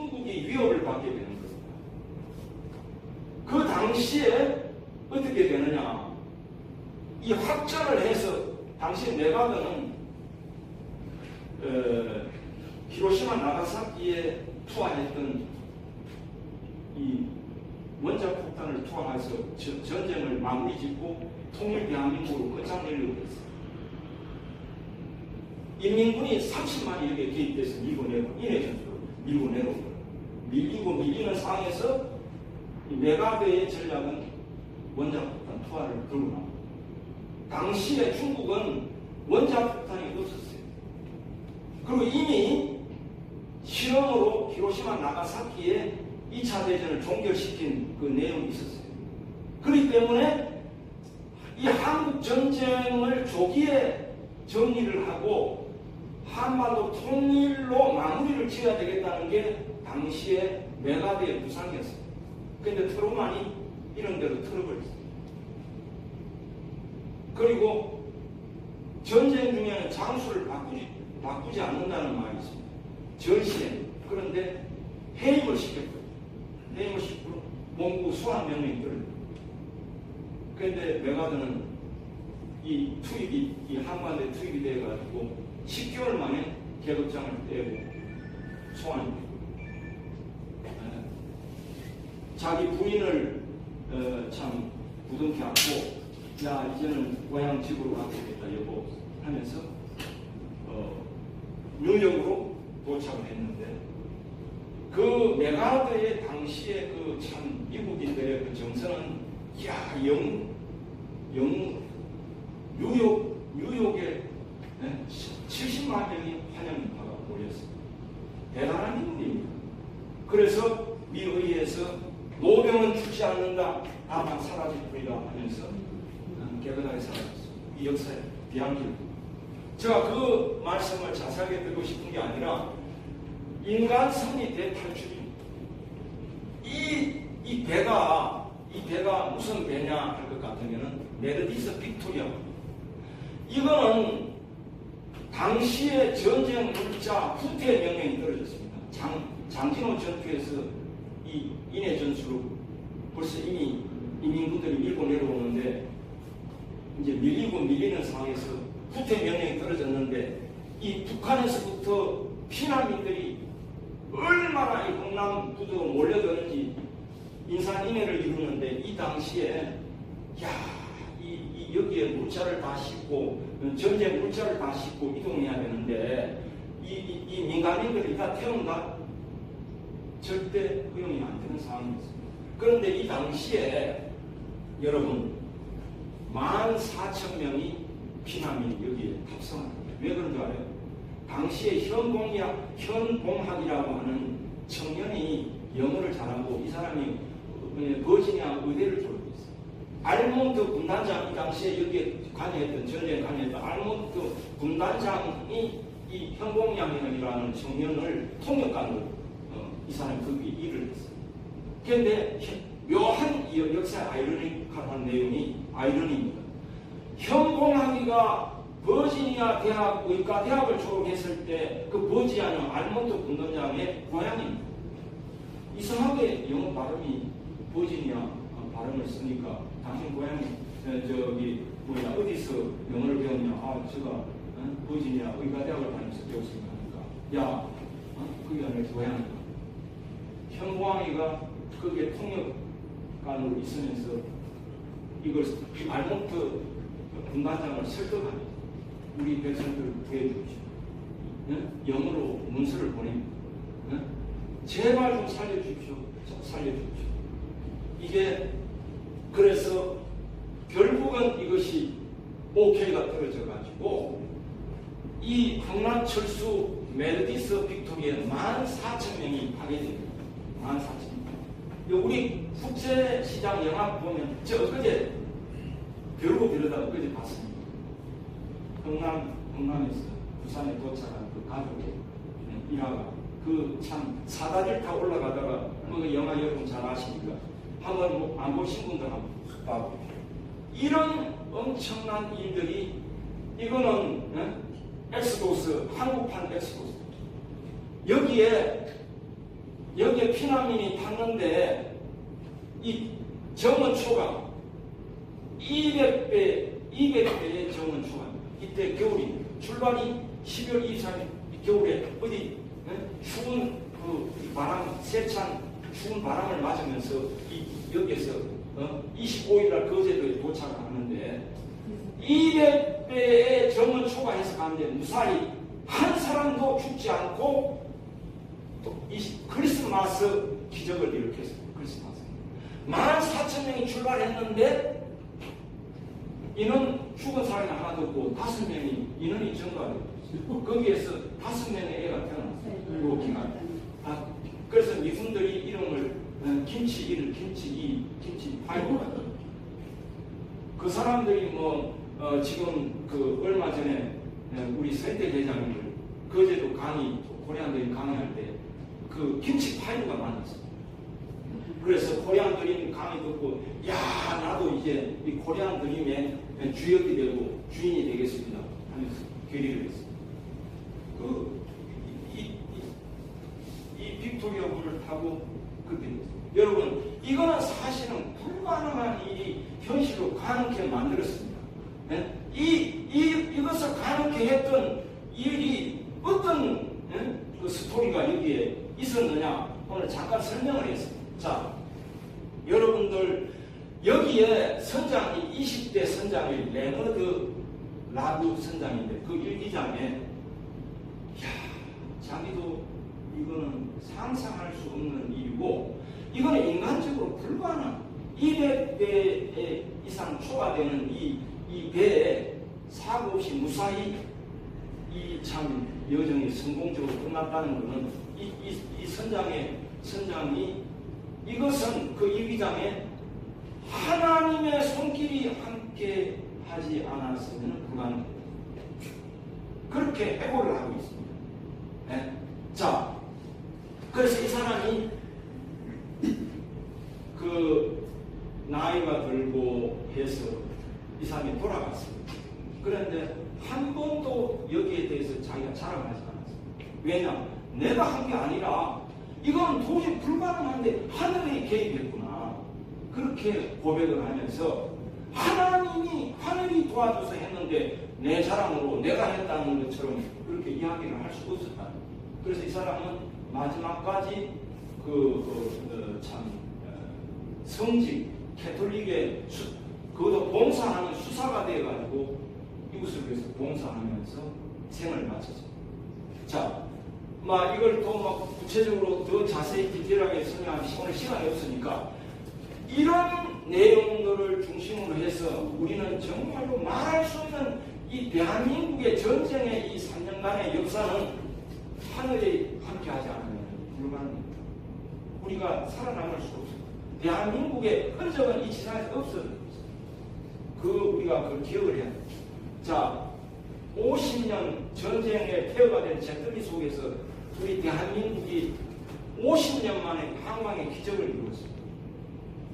중국이 위협을 받게 되는 겁니다. 그 당시에 어떻게 되느냐? 이 확전을 해서 당시 네가드는 어, 히로시마 나가사키에 투하했던 이 원자 폭탄을 투하해서 저- 전쟁을 마무리 짓고 통일 대한민국으로 끝장내려고 했어요. 인민군이 30만이 이렇게 개입돼서 밀고 내고 인해 전투로 밀고 거예요. 밀리고 밀리는 상황에서 이 메가베의 전략은 원자폭탄 투하를 들고 나옵니다. 당시에 중국은 원자폭탄이 없었어요. 그리고 이미 실험으로 히로시마 나가사키에 2차 대전을 종결시킨 그 내용이 있었어요. 그렇기 때문에 이 한국 전쟁을 조기에 정리를 하고 한반도 통일로 마무리를 지어야 되겠다는 게 당시에 메가드의 구상이었어요. 근데 트루만이 이런 대로 틀어버렸어요. 그리고 전쟁 중에는 장수를 바꾸지, 바꾸지 않는다는 말이 있습니다. 전시에. 그런데 해임을 시켰고요. 해임을 시키고 몽구 수환 명령이 떨어요. 그런데 메가드는 이 투입이, 이 한반도에 투입이 돼가지고 10개월 만에 계급장을 떼고 돼요. 예. 자기 부인을 어, 참 부둥켜 안고 야 이제는 고향 집으로 가겠다 여보 하면서 어, 뉴욕으로 도착을 했는데 그 메가드의 당시에 그참 미국인들의 그 정서는 야영 영 뉴욕 뉴욕에 네, 70만 명이 환영하가 모였습니다. 대단한 인물입니다. 그래서 미 의회에서 노병은 죽지 않는다, 다만 사라질 뿐이다 하면서 깨끗하게 사라졌습니다. 이 역사에 비한길. 제가 그 말씀을 자세하게 드리고 싶은 게 아니라 인간 승리 대탈출입니다. 이, 이 배가, 이 배가 무슨 배냐 할 것 같으면은 메르디스 빅토리아. 이거는 당시의 전쟁 물자 후퇴 명령이 떨어졌습니다. 장, 장진호 전투에서 이 인해 전술로 벌써 이미 인민군들이 밀고 내려오는데 이제 밀리고 밀리는 상황에서 후퇴 명령이 떨어졌는데 이 북한에서부터 피난민들이 얼마나 이 흥남 부두로 몰려드는지 인산인해를 이루는데 이 당시에 야, 이, 이 여기에 물자를 다 싣고 전쟁 물자를 다 싣고 이동해야 되는데 이, 이, 이 민간인들이 다 태운다? 절대 허용이 안 되는 상황이었습니다. 그런데 이 당시에 여러분 만 사천 명이 피난민이 여기에 탑승합니다. 왜 그런 줄 알아요? 당시에 현공학, 현공학이라고 하는 청년이 영어를 잘하고 이 사람이 버지니아 의대를 졸업했어요. 알몬트 군단장 이 당시에 여기에 관여했던 전쟁 관여했던 알몬트 군단장이 이 현공양이라는 청년을 통역관으로 어, 이 사람이 거기 일을 했어요. 그런데 묘한 이 역사의 아이러니컬한 내용이 아이러니입니다. 현공학이가 버지니아 대학 의과 대학을 졸업했을 때 그 버지니아는 알몬트 군단장의 고향입니다. 이상하게 영어 발음이 버지니아 어, 발음을 쓰니까 당신 고향이 어, 저기 뭐야 어디서 영어를 배웠냐? 아 제가 어, 버지니아 의과 대학을 다니면서 배웠습니다. 하니까 야 어? 그게 내 고향이다. 현광이가 거기에 통역 관으로 있으면서 이걸 알몬트 군단장을 설득합니다. 우리 백성들 구해주십시오. 예? 영어로 문서를 보냅니다. 예? 제발 좀 살려주십시오. 좀 살려주십시오. 이게 그래서 결국은 이것이 오케이가 떨어져 가지고 이 흥남철수 메르디스 빅토리에 만 사천 명이 파괴됩니다. 만 사천 명. 우리 국제시장 영화 보면 저 엊그제 벼르고 벼르다 엊그제 봤습니다. 흥남, 흥남에서 부산에 도착한 그 가족의 일화가 그 참 사다리를 타고 올라가다가 그 영화 여러분 잘 아시니까 한번 뭐 안 보신 분들 한번 봐보 이런 엄청난 일들이 이거는 에? 엑스보스 한국판 엑스보스 여기에 여기에 피난민이 탔는데 이 정원 초가 200배, 200배의 정원 초가 이때 겨울이 출발이 12월 23일 겨울에 어디 예? 추운 그 바람 세찬 추운 바람을 맞으면서 이, 여기에서 어? 25일 날 거제도에 도착을 하는데 200배의 정원초가 해서 가는데 무사히 한 사람도 죽지 않고 또이 크리스마스 기적을 일으켰어요. 크리스마스. 만 4천 명이 출발했는데 이는 죽은 사람이 하나도 없고 다섯 명이 인원이 증가했어요. 거기에서 다섯 명의 애가 태어났어요. 요 기간. 아, 그래서 미군들이 이름을 어, 김치 1, 김치 2, 김치 8로 그 사람들이 뭐 어, 지금 그 얼마 전에 어, 우리 선대 대장님을 거제도 강의 코리안들이 강의할 때 그 김치 파이브가 만났어요. 그래서 코리안 드림 강의 듣고 야 나도 이제 이 코리안 드림의 주역이 되고 주인이 되겠습니다 하면서 결의를 했어요. 그 이 이, 빅토리아 물을 타고 그렇게. 여러분 이거는 사실은 불가능한 일이 현실로 가능케 만들었습니다. 예? 이, 이 이것을 가능케 했던 일이 어떤 예? 그 스토리가 여기에 있었느냐 오늘 잠깐 설명을 했습니다. 자, 여러분들 여기에 선장이 20대 선장이 레너드 라브 선장인데 그 일기장에 야 자기도 이거는 상상할 수 없는 일이고 이거는 인간적으로 불가능 200배 이상 초과되는 이, 이 배에 사고 없이 무사히 이참 여정이 성공적으로 끝났다는 것은 이, 이, 이 선장의 선장이 이것은 그 일기장에 하나님의 손길이 함께 하지 않았으면 불가능합니다. 그렇게 해고를 하고 있습니다. 네? 자, 그래서 이 사람이 그 나이가 들고 해서 이 사람이 돌아갔습니다. 그런데 한 번도 여기에 대해서 자기가 자랑하지. 왜냐? 내가 한 게 아니라 이건 도저히 불가능한데 하늘이 개입했구나. 그렇게 고백을 하면서 하나님이 하늘이 도와줘서 했는데 내 자랑으로 내가 했다는 것처럼 그렇게 이야기를 할수 없었다. 그래서 이 사람은 마지막까지 그, 그, 참, 어, 성직, 캐톨릭의 수, 그것도 봉사하는 수사가 되어가지고 이웃을 위해서 봉사하면서 생을 마쳤죠. 자, 막 이걸 또 막 구체적으로 더 자세히 디테일하게 설명하기 오늘 시간이 없으니까 이런 내용들을 중심으로 해서 우리는 정말로 말할 수 없는 이 대한민국의 전쟁의 이 3년간의 역사는 하늘이 함께하지 않으면 불가능합니다. 우리가 살아남을 수 없어요. 대한민국의 흔적은 이 지상에서 없어요. 그 우리가 그걸 기억을 해야 돼요. 자, 50년 전쟁의 폐허가 된 제떨리 속에서 우리 대한민국이 50년 만에 항왕의 기적을 이루었습니다.